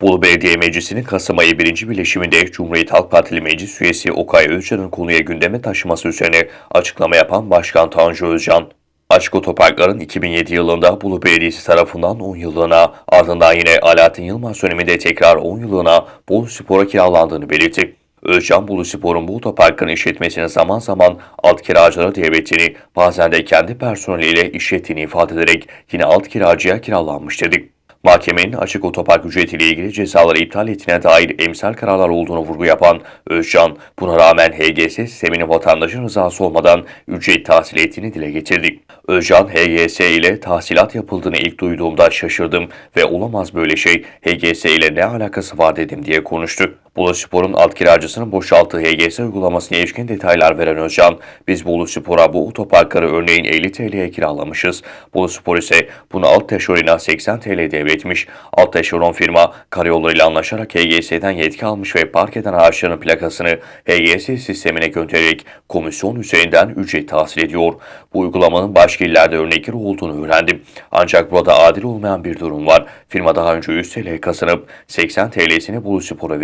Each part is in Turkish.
Bolu Belediye Meclisi'nin Kasım ayı 1. birleşiminde Cumhuriyet Halk Partili Meclis Üyesi Okay Özcan'ın konuya gündeme taşıması üzerine açıklama yapan Başkan Tanju Özcan, Açık otoparkların 2007 yılında Bolu Belediyesi tarafından 10 yıllığına, ardından yine Alaaddin Yılmaz döneminde tekrar 10 yıllığına Bolu Spor'a kiralandığını belirtti. Özcan Bolu Spor'un bu otoparkın işletmesini zaman zaman alt kiracılara devrettiğini, bazen de kendi personeliyle işlettiğini ifade ederek yine alt kiracıya kiralanmış dedi. Mahkemenin açık otopark ücretiyle ilgili cezaları iptal ettiğine dair emsal kararlar olduğunu vurgu yapan Özcan, buna rağmen HGS sisteminin vatandaşın rızası olmadan ücret tahsil ettiğini dile getirdi. Özcan, HGS ile tahsilat yapıldığını ilk duyduğumda şaşırdım ve olamaz böyle şey, HGS ile ne alakası var dedim diye konuştu. Bolu Spor'un alt kiracısının boşalttığı HGS uygulamasına ilişkin detaylar veren Özcan, biz Bolu Spor'a bu otoparkları örneğin 50 TL'ye kiralamışız. Bolu Spor ise bunu alt teşhirine 80 TL devretmiş. Alt teşhiron firma karayollarıyla anlaşarak HGS'den yetki almış ve park eden araçların plakasını HGS sistemine göndererek komisyon üzerinden ücret tahsil ediyor. Bu uygulamanın başka illerde örnekleri olduğunu öğrendim. Ancak burada adil olmayan bir durum var. Firma daha önce 100 TL kazanıp 80 TL'sini Bolu Spor'a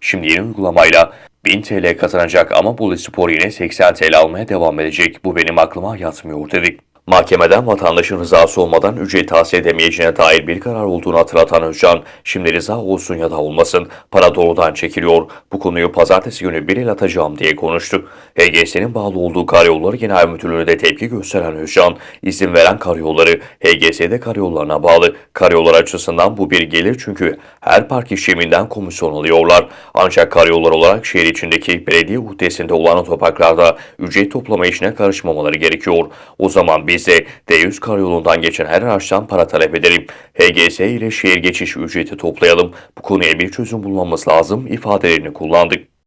Şimdi yeni uygulamayla 1000 TL kazanacak ama Bolu Spor yine 80 TL almaya devam edecek. Bu benim aklıma yatmıyor dedik. Mahkemeden vatandaşın rızası olmadan ücret tahsil edemeyeceğine dair bir karar olduğunu hatırlatan Özcan, şimdi rıza olsun ya da olmasın, para doğrudan çekiliyor, bu konuyu pazartesi günü bir el atacağım diye konuştu. HGS'nin bağlı olduğu Karayolları Genel Müdürlüğü'ne de tepki gösteren Özcan, izin veren karayolları HGS'de karayollarına bağlı. Karayollar açısından bu bir gelir çünkü her park işleminden komisyon alıyorlar. Ancak karayollar olarak şehir içindeki belediye uhdesinde olan otoparklarda ücret toplama işine karışmamaları gerekiyor. O zaman biz de D100 karayolundan geçen her araçtan para talep edelim. HGS ile şehir geçiş ücreti toplayalım. Bu konuya bir çözüm bulmamız lazım ifadelerini kullandık.